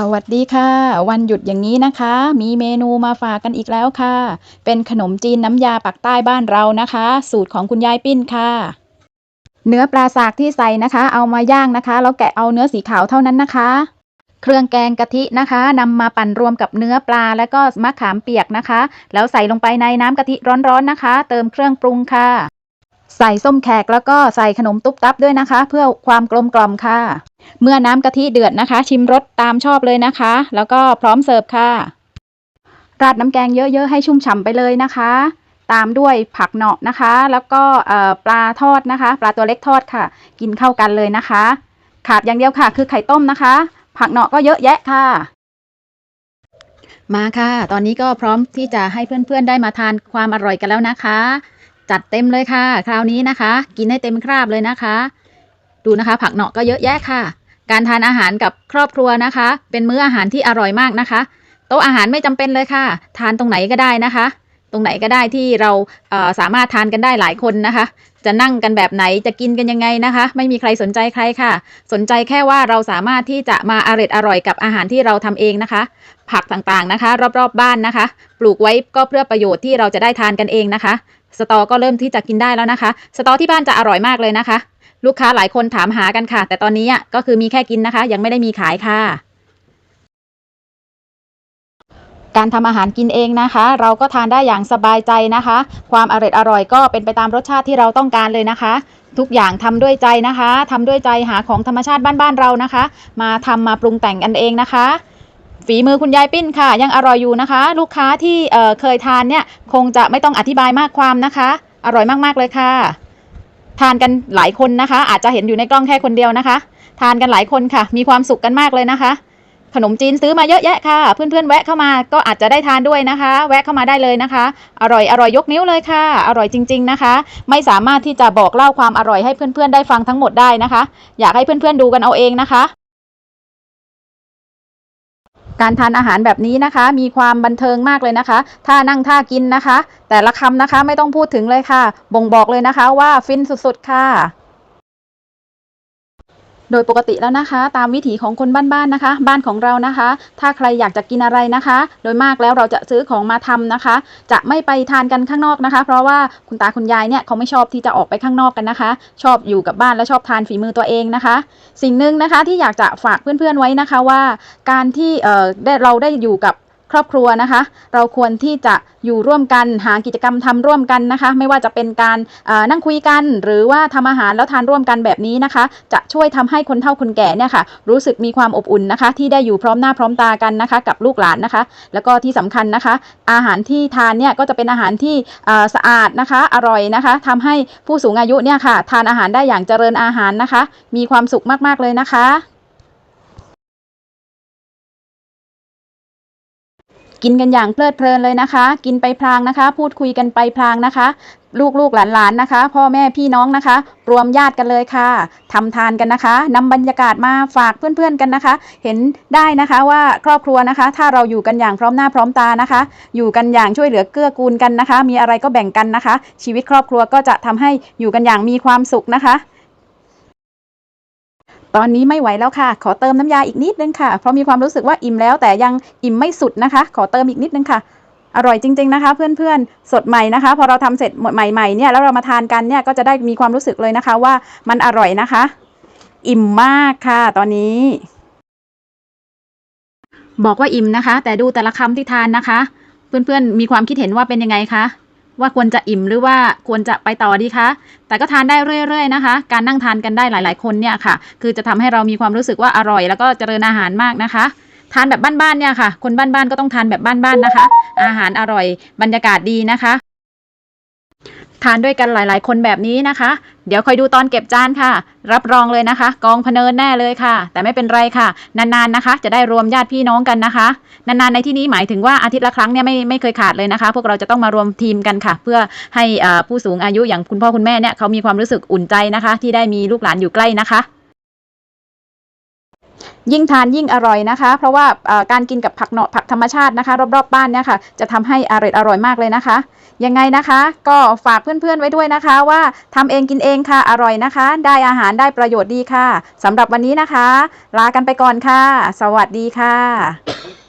สวัสดีค่ะ วันหยุดอย่างนี้นะคะ มีเมนูมาฝากกันอีกแล้วค่ะ เป็นขนมจีนน้ำยาปักใต้บ้านเรานะคะ สูตรของคุณยายปิ้นค่ะ เนื้อปลาสากที่ใส่นะคะ เอามาย่างนะคะแล้วแกะเอาเนื้อสีขาวเท่านั้นนะคะ เครื่องแกงกะทินะคะนำมาปั่นรวมกับเนื้อปลาแล้วก็มะขามเปียกนะคะ แล้วใส่ลงไปในน้ำกะทิร้อนๆนะคะ เติมเครื่องปรุงค่ะ ใส่ส้มแขกแล้วก็ใส่ขนมตุ๊บตับด้วยนะคะ เพื่อความกลมกล่อมค่ะ เมื่อน้ำกะทิเดือดนะคะ ชิมรสตามชอบเลยนะคะ แล้วก็พร้อมเสิร์ฟค่ะ ราดน้ำแกงเยอะๆให้ชุ่มฉ่ำไปเลยนะคะ ตามด้วยผักเนาะนะคะ แล้วก็ปลาทอดนะคะ ปลาตัวเล็กทอดค่ะ กินเข้ากันเลยนะคะ ขาดอย่างเดียวค่ะ คือไข่ต้มนะคะ ผักเนาะก็เยอะแยะค่ะมาค่ะ ตอนนี้ก็พร้อมที่จะให้เพื่อนๆได้มาทานความอร่อยกันแล้วนะคะ จัดเต็มเลยค่ะ คราวนี้นะคะ กินให้เต็มคราบเลยนะคะ ดูนะคะ ผักเหนาะก็เยอะแยะค่ะ การทานอาหารกับครอบครัวนะคะ เป็นมื้ออาหารที่อร่อยมากนะคะ โต๊ะอาหารไม่จำเป็นเลยค่ะ ทานตรงไหนก็ได้นะคะ ตรงไหนก็ได้ที่เราเสามารถทานกันได้หลายคนนะคะ จะนั่งกันแบบไหนจะกินกันยังไงนะคะ ไม่มีใครสนใจใครค่ะ สนใจแค่ว่าเราสามารถที่จะมาอร่อยอร่อยกับอาหารที่เราทำเองนะคะ ผักต่างๆนะคะ รอบๆบบ้านนะคะ ปลูกไว้ก็เพื่อประโยชน์ที่เราจะได้ทานกันเองนะคะ สตอก็เริ่มที่จะกินได้แล้วนะคะ สตอที่บ้านจะอร่อยมากเลยนะคะ ลูกค้าหลายคนถามหากันค่ะ แต่ตอนนี้ก็คือมีแค่กินนะคะ ยังไม่ได้มีขายค่ะ การทำอาหารกินเองนะคะ เราก็ทานได้อย่างสบายใจนะคะ ความอร่อยอร่อยก็เป็นไปตามรสชาติที่เราต้องการเลยนะคะทุกอย่างทำด้วยใจนะคะทำด้วยใจหาของธรรมชาติบ้านๆเรานะคะ มาทำมาปรุงแต่งกันเองนะคะ ฝีมือคุณยายปิ้นค่ะ ยังอร่อยอยู่นะคะ ลูกค้าที่เเคยทานเนี่ยคงจะไม่ต้องอธิบายมากความนะคะ อร่อยมากๆเลยค่ะ ทานกันหลายคนนะคะ อาจจะเห็นอยู่ในกล้องแค่คนเดียวนะคะ ทานกันหลายคนค่ะ มีความสุขกันมากเลยนะคะ ขนมจีนซื้อมาเยอะแยะค่ะ เพื่อนๆแวะเข้ามาก็อาจจะได้ทานด้วยนะคะ แวะเข้ามาได้เลยนะคะ อร่อยอร่อยยกนิ้วเลยค่ะ อร่อยจริง ๆนะคะ ไม่สามารถที่จะบอกเล่าความอร่อยให้เพื่อนๆได้ฟังทั้งหมดได้นะคะ อยากให้เพื่อนๆดูกันเอาเองนะคะ การทานอาหารแบบนี้นะคะ มีความบันเทิงมากเลยนะคะท่านั่งท่ากินนะคะ แต่ละคำนะคะไม่ต้องพูดถึงเลยค่ะ บ่งบอกเลยนะคะว่าฟินสุดๆค่ะ โดยปกติแล้วนะคะ ตามวิถีของคนบ้านๆนะคะ บ้านของเรานะคะ ถ้าใครอยากจะกินอะไรนะคะ โดยมากแล้วเราจะซื้อของมาทำนะคะ จะไม่ไปทานกันข้างนอกนะคะ เพราะว่าคุณตาคุณยายเนี่ยเขาไม่ชอบที่จะออกไปข้างนอกกันนะคะ ชอบอยู่กับบ้านและชอบทานฝีมือตัวเองนะคะ สิ่งหนึ่งนะคะที่อยากจะฝากเพื่อนๆไว้นะคะว่า การที่เอ่อเราได้อยู่กับ ครอบครัวนะคะ เราควรที่จะอยู่ร่วมกันหากิจกรรมทำร่วมกันนะคะ ไม่ว่าจะเป็นการนั่งคุยกัน หรือว่าทำอาหารแล้วทานร่วมกันแบบนี้นะคะ จะช่วยทำให้คนเฒ่าคนแก่เนี่ยค่ะ รู้สึกมีความอบอุ่นนะคะ ที่ได้อยู่พร้อมหน้าพร้อมตากันนะคะ กับลูกหลานนะคะ แล้วก็ที่สำคัญนะคะ อาหารที่ทานเนี่ยก็จะเป็นอาหารที่สะอาดนะคะ อร่อยนะคะทำให้ผู้สูงอายุเนี่ยค่ะ ทานอาหารได้อย่างเจริญอาหารนะคะ มีความสุขมากๆเลยนะคะ กินกันอย่างเพลิดเพลินเลยนะคะ กินไปพลางนะคะ พูดคุยกันไปพลางนะคะ ลูกๆหลานๆนะคะ พ่อแม่พี่น้องนะคะ รวมญาติกันเลยค่ะทำทานกันนะคะนำบรรยากาศมาฝากเพื่อนๆกันนะคะ เห็นได้นะคะว่าครอบครัวนะคะ ถ้าเราอยู่กันอย่างพร้อมหน้าพร้อมตานะคะ อยู่กันอย่างช่วยเหลือเกื้อกูลกันนะคะ มีอะไรก็แบ่งกันนะคะ ชีวิตครอบครัวก็จะทำให้อยู่กันอย่างมีความสุขนะคะ ตอนนี้ไม่ไหวแล้วค่ะ ขอเติมน้ำยาอีกนิดนึงค่ะ เพราะมีความรู้สึกว่าอิ่มแล้วแต่ยังอิ่มไม่สุดนะคะ ขอเติมอีกนิดนึงค่ะอร่อยจริง ๆนะคะ เพื่อนๆสดใหม่นะคะ พอเราทำเสร็จหมดใหม่ๆเนี่ยแล้วเรามาทานกันเนี่ยก็จะได้มีความรู้สึกเลยนะคะว่ามันอร่อยนะคะ อิ่มมากค่ะ ตอนนี้ บอกว่าอิ่มนะคะ แต่ดูแต่ละคำที่ทานนะคะ เพื่อนๆมีความคิดเห็นว่าเป็นยังไงคะ ว่าควรจะอิ่มหรือว่าควรจะไปต่อดีคะ แต่ก็ทานได้เรื่อยๆนะคะ การนั่งทานกันได้หลาย ๆ คนเนี่ยค่ะ คือจะทำให้เรามีความรู้สึกว่าอร่อย แล้วก็เจริญอาหารมากนะคะ ทานแบบบ้านๆเนี่ยค่ะ คนบ้านๆก็ต้องทานแบบบ้านๆนะคะ อาหารอร่อย บรรยากาศดีนะคะ ทานด้วยกันหลาย ๆ คนแบบนี้นะคะ เดี๋ยวคอยดูตอนเก็บจานค่ะ รับรองเลยนะคะ กองพเนินแน่เลยค่ะ แต่ไม่เป็นไรค่ะ นาน ๆ นะคะ จะได้รวมญาติพี่น้องกันนะคะ นาน ๆ ในที่นี้หมายถึงว่าอาทิตย์ละครั้งเนี่ยไม่ไม่เคยขาดเลยนะคะ พวกเราจะต้องมารวมทีมกันค่ะ เพื่อให้ผู้สูงอายุอย่างคุณพ่อคุณแม่เนี่ยเขามีความรู้สึกอุ่นใจนะคะ ที่ได้มีลูกหลานอยู่ใกล้นะคะ ยิ่งทานยิ่งอร่อยนะคะ เพราะว่าการกินกับผักเนาะผักธรรมชาตินะคะ รอบๆบ้านเนี่ยค่ะ จะทำให้อร่อยอร่อยมากเลยนะคะ ยังไงนะคะ ก็ฝากเพื่อนๆไว้ด้วยนะคะ ว่าทำเองกินเองค่ะอร่อยนะคะ ได้อาหารได้ประโยชน์ดีค่ะสำหรับวันนี้นะคะ ลากันไปก่อนค่ะ สวัสดีค่ะ